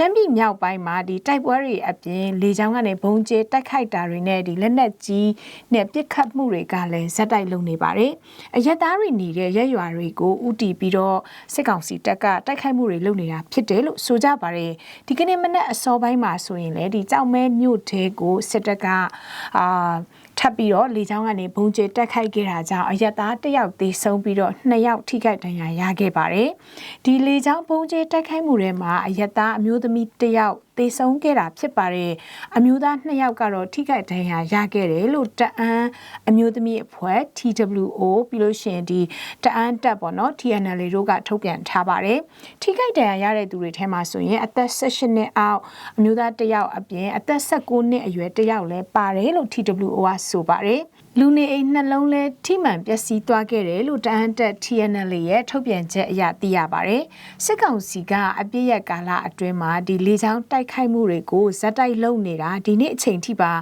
ရှမ်းပြည်မြောက်ပိုင်းမှာဒီတိုက်ပွဲတွေအပြင်လေကြောင်းကနေဘုံကျဲတိုက်ခိုက်တာတွေနဲ့ဒီလက်နက်ကြီးနဲ့ပစ်ခတ်မှုတွေကလည်းဇက်တိုက်လုပ်နေပါတယ်အရက်သားတွေနေတဲ့ရက်ရွာတွေကိုဥတီပြီးတော့စစ်ကောင်စီတပ်ကတိုက်ခိုက်မှုတွေလုပ်နေတာဖြစ်တယ်လို့ဆိုကြပါတယ်ဒီကနေ့မနေ့အစောပိုင်းမှာဆိုရင်လည်းဒီကြောက်မဲမြို့ထဲကိုစစ်တပ်ကအာ ထပ်ပြီးတော့လေချောင်းကနေဘုံကျဲတက်ခိုက်ခဲ့တာကြောင့်အရက်သားတစ်ယောက်သေဆုံးပြီးတော့နှစ်ယောက်ထိခိုက်ဒဏ်ရာရခဲ့ပါတယ်။ဒီလေချောင်းဘုံကျဲတက်ခိုက်မှုထဲမှာအရက်သားအမျိုးသမီးတစ်ယောက် သေဆုံးခဲ့တာဖြစ်ပါတယ်။အမျိုးသားနှစ်ယောက်ကတော့ထိခိုက်ဒဏ်ရာရခဲ့တယ်လို့တအန်းအမျိုးသမီးအဖွဲ့ TWO ပြီးလို့ရှိရင်ဒီတအန်းတက်ပေါ့နော် TNL တို့ကထုတ်ပြန်ထားပါတယ်။ထိခိုက်ဒဏ်ရာရတဲ့သူတွေထဲမှာဆိုရင်အသက်16နှစ်အောက်အမျိုးသားတစ်ယောက်အပြင်အသက်19နှစ်အရွယ်တစ်ယောက်လည်းပါတယ်လို့ TWO ကဆိုပါတယ်။လူနေအိမ်နှလုံးလဲထိမှန်ပျက်စီးသွားခဲ့တယ်လို့တအန်းတက် TNL ရဲ့ထုတ်ပြန်ချက်အရသိရပါတယ်။စစ်ကောင်စီကအပြည့်ရကာလအတွင်းမှာဒီလေချောင်းတိုက်ခိုက်မှုတွေကိုဇက်တိုက်လုပ်နေတာဒီနေ့အချိန်ထိပါ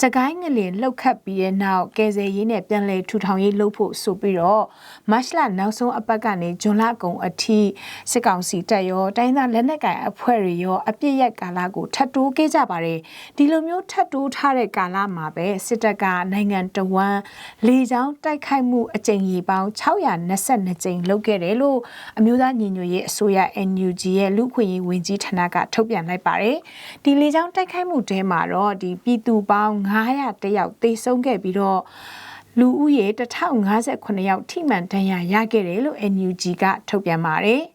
စကိုင်းငလင်လှုပ်ခတ်ပြီးတဲ့နောက်ကယ်ဆယ်ရေးနဲ့ပြန်လည်ထူထောင်ရေးလုပ်ဖို့ဆိုပြီးတော့မတ်လနောက်ဆုံးအပတ်ကနေဂျွန်လအကုန်အထိစစ်ကောင်စီတပ်ရောတိုင်းသားလက်နက်ကိုင်အဖွဲ့တွေရောအပြည့်ရကာလကိုထပ်တိုးခဲ့ကြပါတယ်။ဒီလိုမျိုးထပ်တိုးထားတဲ့ကာလမှာပဲစစ်တပ်ကနိုင်ငံတော်ဝန်လေကြောင်းတိုက်ခိုက်မှုအကြိမ်ရေပေါင်း622ကြိမ်လုပ်ခဲ့တယ်လို့အမျိုးသားညီညွတ်ရေးအစိုးရ NUG ရဲ့လူခွင့်ရေးဝန်ကြီးဌာနကထုတ်ပြန်လိုက်ပါတယ်။ဒီလေကြောင်းတိုက်ခိုက်မှုတဲမှာတော့ဒီပြည်သူပေါင်း900တယောက်သေဆုံးခဲ့ပြီးတော့လူဦးရေ1058ယောက်ထိမှန်ဒဏ်ရာရခဲ့တယ်လို့ NUG ကထုတ်ပြန်ပါတယ်။